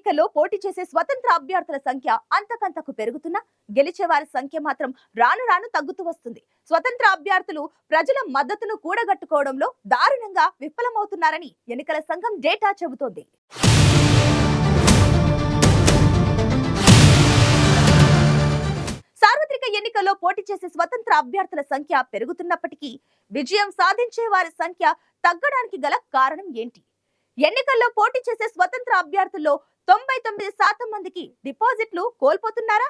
ఎన్నికల్లో పోటీ చేసే స్వతంత్ర అభ్యర్థుల సంఖ్య అంతకంతకు పెరుగుతున్నా గెలిచే వారి సంఖ్య మాత్రం రాను రాను తగ్గుతూ వస్తుంది. స్వతంత్ర అభ్యర్థులు ప్రజల మద్దతును కూడగట్టుకోవడంలో దారుణంగా విఫలమవుతున్నారని ఎన్నికల సంఘం డేటా చెబుతోంది. సార్వత్రిక ఎన్నికల్లో పోటీ చేసే స్వతంత్ర అభ్యర్థుల సంఖ్య పెరుగుతున్నప్పటికీ విజయం సాధించే వారి సంఖ్య తగ్గడానికి గల కారణం ఏంటి? ఎన్నికల్లో పోటీ చేసే స్వతంత్ర అభ్యర్థుల్లో తొంభై తొమ్మిది శాతం మందికి డిపాజిట్లు కోల్పోతున్నారా?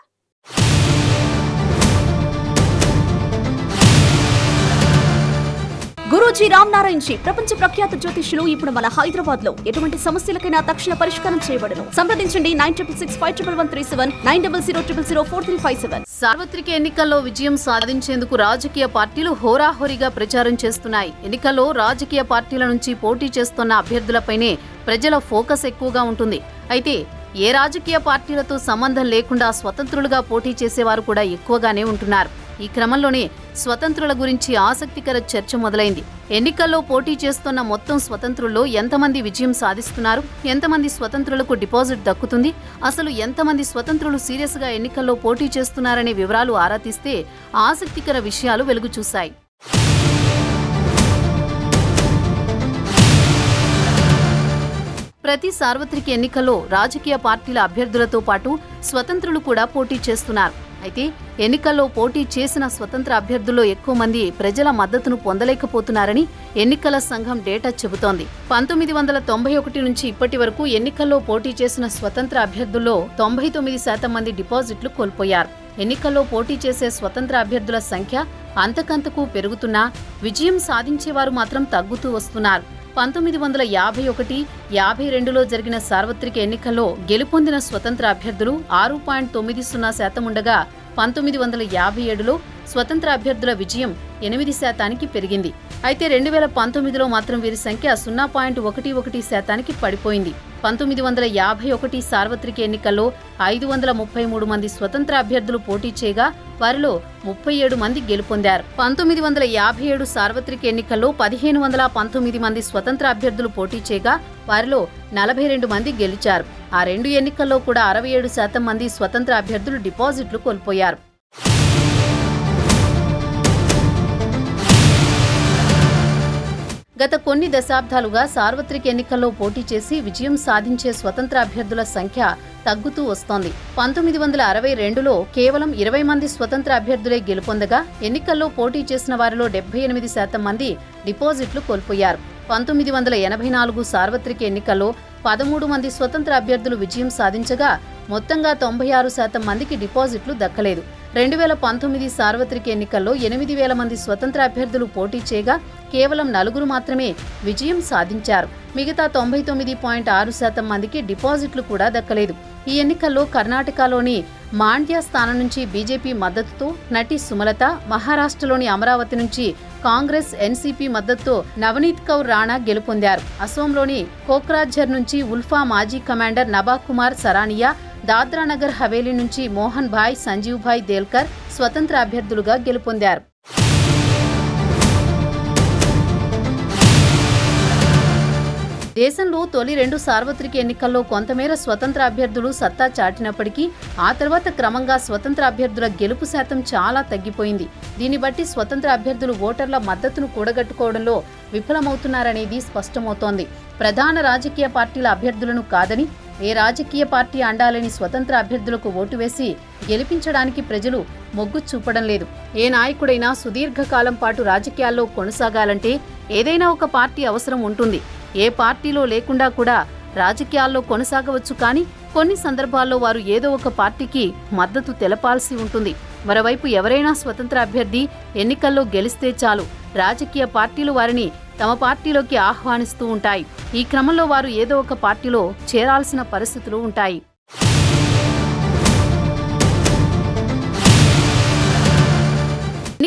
గురూజీ రామ్ నారాయణ్ జీ ప్రపంచ ప్రఖ్యాత జ్యోతిష్యులు ఇప్పుడు మన హైదరాబాద్లో ఎటువంటి సమస్యలకైనా తక్షణ పరిష్కారం చేయబడను. సంప్రదించండి nine triple six five triple one three seven nine double zero triple zero four three five seven. సార్వత్రిక ఎన్నికల్లో విజయం సాధించేందుకు రాజకీయ పార్టీలు హోరాహోరీగా ప్రచారం చేస్తున్నాయి. ఎన్నికల్లో రాజకీయ పార్టీల నుంచి పోటీ చేస్తున్న అభ్యర్థులపైనే ప్రజల ఫోకస్ ఎక్కువగా ఉంటుంది. అయితే ఏ రాజకీయ పార్టీలతో సంబంధం లేకుండా స్వతంత్రులుగా పోటీ చేసేవారు కూడా ఎక్కువగానే ఉంటున్నారు. ఈ క్రమంలోనే స్వతంత్రుల గురించి ఆసక్తికర చర్చ మొదలైంది. ఎన్నికల్లో పోటీ చేస్తున్న మొత్తం స్వతంత్రుల్లో ఎంతమంది విజయం సాధిస్తున్నారు? ఎంతమంది స్వతంత్రులకు డిపాజిట్ దక్కుతుంది? అసలు ఎంతమంది స్వతంత్రులు సీరియస్గా ఎన్నికల్లో పోటీ చేస్తున్నారనే వివరాలు ఆరా తీస్తే ఆసక్తికర విషయాలు వెలుగు చూశాయి. ప్రతి సార్వత్రిక ఎన్నికల్లో రాజకీయ పార్టీల అభ్యర్థులతో పాటు స్వతంత్రులు కూడా పోటీ చేస్తున్నారు. అయితే ఎన్నికల్లో పోటీ చేసిన స్వతంత్ర అభ్యర్థుల్లో ఎక్కువ మంది ప్రజల మద్దతును పొందలేకపోతున్నారని ఎన్నికల సంఘం డేటా చెబుతోంది. పంతొమ్మిది వందల తొంభై ఒకటి నుంచి ఇప్పటి వరకు ఎన్నికల్లో పోటీ చేసిన స్వతంత్ర అభ్యర్థుల్లో తొంభై తొమ్మిది శాతం మంది డిపాజిట్లు కోల్పోయారు. ఎన్నికల్లో పోటీ చేసే స్వతంత్ర అభ్యర్థుల సంఖ్య అంతకంతకు పెరుగుతున్నా విజయం సాధించేవారు మాత్రం తగ్గుతూ వస్తున్నారు. పంతొమ్మిది వందల యాభై ఒకటి యాభై రెండులో జరిగిన సార్వత్రిక ఎన్నికల్లో గెలుపొందిన స్వతంత్ర అభ్యర్థులు ఆరు పాయింట్ తొమ్మిది సున్నా శాతం ఉండగా పంతొమ్మిది వందల యాభై ఏడులో స్వతంత్ర అభ్యర్థుల విజయం ఎనిమిది శాతానికి పెరిగింది. అయితే రెండు వేల పంతొమ్మిదిలో మాత్రం వీరి సంఖ్య సున్నా పాయింట్ ఒకటి ఒకటి శాతానికి పడిపోయింది. పంతొమ్మిది వందల యాభై ఒకటి సార్వత్రిక ఎన్నికల్లో ఐదు వందల ముప్పై మూడు మంది స్వతంత్ర అభ్యర్థులు పోటీ చేయగా వారిలో ముప్పై ఏడు మంది గెలుపొందారు. పంతొమ్మిది వందల యాభై ఏడు సార్వత్రిక ఎన్నికల్లో పదిహేను వందల పంతొమ్మిది మంది స్వతంత్ర అభ్యర్థులు పోటీ చేయగా వారిలో నలభై రెండు మంది గెలిచారు. ఆ రెండు ఎన్నికల్లో కూడా అరవై ఏడు శాతం మంది స్వతంత్ర అభ్యర్థులు డిపాజిట్లు కోల్పోయారు. గత కొన్ని దశాబ్దాలుగా సార్వత్రిక ఎన్నికల్లో పోటీ చేసి విజయం సాధించే స్వతంత్ర అభ్యర్థుల సంఖ్య తగ్గుతూ వస్తోంది. పంతొమ్మిది వందల అరవై రెండులో కేవలం ఇరవై మంది స్వతంత్ర అభ్యర్థులే గెలుపొందగా ఎన్నికల్లో పోటీ చేసిన వారిలో డెబ్బై ఎనిమిది శాతం మంది డిపాజిట్లు కోల్పోయారు. పంతొమ్మిది వందల ఎనభై నాలుగు సార్వత్రిక ఎన్నికల్లో పదమూడు మంది స్వతంత్ర అభ్యర్థులు విజయం సాధించగా మొత్తంగా తొంభై ఆరు శాతం మందికి డిపాజిట్లు దక్కలేదు. రెండు వేల పంతొమ్మిది సార్వత్రిక ఎన్నికల్లో ఎనిమిది వేల మంది స్వతంత్ర అభ్యర్థులు పోటీ చేయగా కేవలం నలుగురు మాత్రమే విజయం సాధించారు. మిగతా తొంభై తొమ్మిది పాయింట్ ఆరు శాతం మందికి డిపాజిట్లు కూడా దక్కలేదు. ఈ ఎన్నికల్లో కర్ణాటకలోని మాండ్య స్థానం నుంచి బీజేపీ మద్దతుతో నటి సుమలత మహారాష్ట్రలోని అమరావతి నుంచి కాంగ్రెస్ ఎన్సీపీ మద్దతుతో నవనీత్ కౌర్ రాణా గెలుపొందారు. అసోంలోని కోక్రాఝర్ నుంచి ఉల్ఫా మాజీ కమాండర్ నబా కుమార్ సరానియా దాద్రా నగర్ హవేలీ నుంచి మోహన్ భాయ్ సంజీవ్ భాయ్ దేల్కర్ స్వతంత్ర అభ్యర్థులుగా గెలుపొందారు. దేశంలో తొలి రెండు సార్వత్రిక ఎన్నికల్లో కొంతమేర స్వతంత్ర అభ్యర్థులు సత్తా చాటినప్పటికీ ఆ తర్వాత క్రమంగా స్వతంత్ర అభ్యర్థుల గెలుపు శాతం చాలా తగ్గిపోయింది. దీన్ని బట్టి స్వతంత్ర అభ్యర్థులు ఓటర్ల మద్దతును కూడగట్టుకోవడంలో విఫలమవుతున్నారనేది స్పష్టమవుతోంది. ప్రధాన రాజకీయ పార్టీల అభ్యర్థులను కాదని ఏ రాజకీయ పార్టీ అండాలని స్వతంత్ర అభ్యర్థులకు ఓటు వేసి గెలిపించడానికి ప్రజలు మొగ్గు చూపడం లేదు. ఏ నాయకుడైనా సుదీర్ఘకాలం పాటు రాజకీయాల్లో కొనసాగాలంటే ఏదైనా ఒక పార్టీ అవసరం ఉంటుంది. ఏ పార్టీలో లేకుండా కూడా రాజకీయాల్లో కొనసాగవచ్చు కానీ కొన్ని సందర్భాల్లో వారు ఏదో ఒక పార్టీకి మద్దతు తెలపాల్సి ఉంటుంది. మరోవైపు ఎవరైనా స్వతంత్ర అభ్యర్థి ఎన్నికల్లో గెలిస్తే చాలు. రాజకీయ పార్టీలు వారిని తమ పార్టీలోకి ఆహ్వానిస్తూ ఉంటాయి. ఈ క్రమంలో వారు ఏదో ఒక పార్టీలో చేరాల్సిన పరిస్థితులు ఉంటాయి.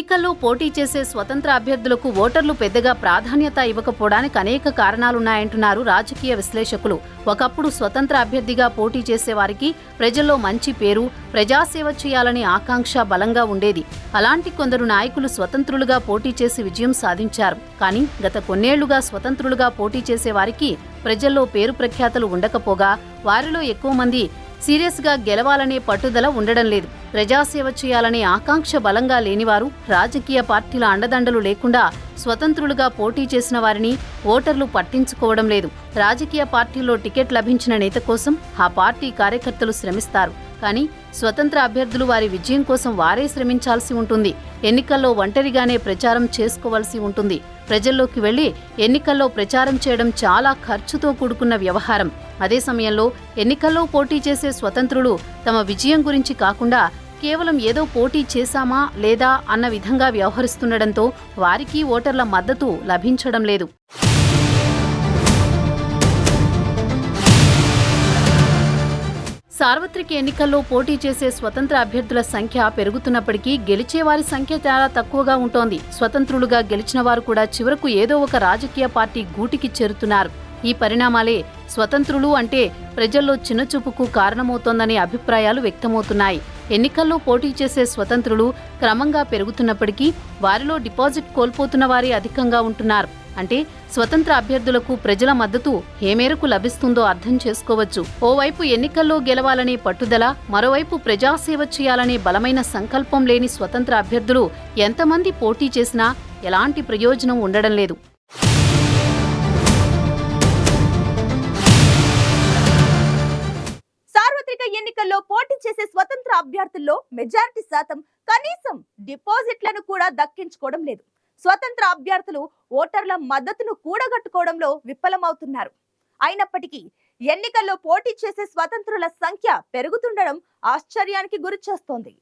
ఎన్నికల్లో పోటీ చేసే స్వతంత్ర అభ్యర్థులకు ఓటర్లు పెద్దగా ప్రాధాన్యత ఇవ్వకపోవడానికి అనేక కారణాలున్నాయంటున్నారు రాజకీయ విశ్లేషకులు. ఒకప్పుడు స్వతంత్ర అభ్యర్థిగా పోటీ చేసేవారికి ప్రజల్లో మంచి పేరు ప్రజాసేవ చేయాలనే ఆకాంక్ష బలంగా ఉండేది. అలాంటి కొందరు నాయకులు స్వతంత్రులుగా పోటీ చేసి విజయం సాధించారు. కానీ గత కొన్నేళ్ళుగా స్వతంత్రులుగా పోటీ చేసేవారికి ప్రజల్లో పేరు ప్రఖ్యాతలు ఉండకపోగా వారిలో ఎక్కువ మంది సీరియస్గా గెలవాలనే పట్టుదల ఉండడం లేదు. ప్రజాసేవ చేయాలనే ఆకాంక్ష బలంగా లేనివారు రాజకీయ పార్టీల అండదండలు లేకుండా స్వతంత్రులుగా పోటీ చేసిన వారిని ఓటర్లు పట్టించుకోవడం లేదు. రాజకీయ పార్టీల్లో టికెట్ లభించిన నేత కోసం ఆ పార్టీ కార్యకర్తలు శ్రమిస్తారు. కానీ స్వతంత్ర అభ్యర్థులు వారి విజయం కోసం వారే శ్రమించాల్సి ఉంటుంది. ఎన్నికల్లో ఒంటరిగానే ప్రచారం చేసుకోవాల్సి ఉంటుంది. ప్రజల్లోకి వెళ్ళి ఎన్నికల్లో ప్రచారం చేయడం చాలా ఖర్చుతో కూడుకున్న వ్యవహారం. అదే సమయంలో ఎన్నికల్లో పోటీ చేసే స్వతంత్రులు తమ విజయం గురించి కాకుండా కేవలం ఏదో పోటీ చేశామా లేదా అన్న విధంగా వ్యవహరిస్తుండటంతో వారికి ఓటర్ల మద్దతు లభించడం లేదు. సార్వత్రిక ఎన్నికల్లో పోటీ చేసే స్వతంత్ర అభ్యర్థుల సంఖ్య పెరుగుతున్నప్పటికీ గెలిచే వారి సంఖ్య చాలా తక్కువగా ఉంటోంది. స్వతంత్రులుగా గెలిచిన వారు కూడా చివరకు ఏదో ఒక రాజకీయ పార్టీ గూటికి చేరుతున్నారు. ఈ పరిణామాలే స్వతంత్రులు అంటే ప్రజల్లో చిన్నచూపుకు కారణమవుతోందనే అభిప్రాయాలు వ్యక్తమవుతున్నాయి. ఎన్నికల్లో పోటీ చేసే స్వతంత్రులు క్రమంగా పెరుగుతున్నప్పటికీ వారిలో డిపాజిట్ కోల్పోతున్న వారే అధికంగా ఉంటున్నారు. అంటే స్వతంత్ర అభ్యర్థులకు ప్రజల మద్దతు ఏ మేరకు లభిస్తుందో అర్థం చేసుకోవచ్చు. ఓవైపు ఎన్నికల్లో గెలవాలనే పట్టుదల మరోవైపు ప్రజాసేవ చేయాలనే బలమైన సంకల్పం లేని స్వతంత్ర అభ్యర్థులు ఎంతమంది పోటీ చేసినా ఎలాంటి ప్రయోజనం ఉండడం లేదు. ఎన్నికల్లో పోటీ చేసే స్వతంత్ర అభ్యర్థుల్లో మెజారిటీ శాతం కనీసం డిపాజిట్లను కూడా దక్కించుకోవడం లేదు. స్వతంత్ర అభ్యర్థులు ఓటర్ల మద్దతును కూడగట్టుకోవడంలో విఫలమవుతున్నారు. అయినప్పటికీ ఎన్నికల్లో పోటీ చేసే స్వతంత్రుల సంఖ్య పెరుగుతుండడం ఆశ్చర్యానికి గురిచేస్తోంది.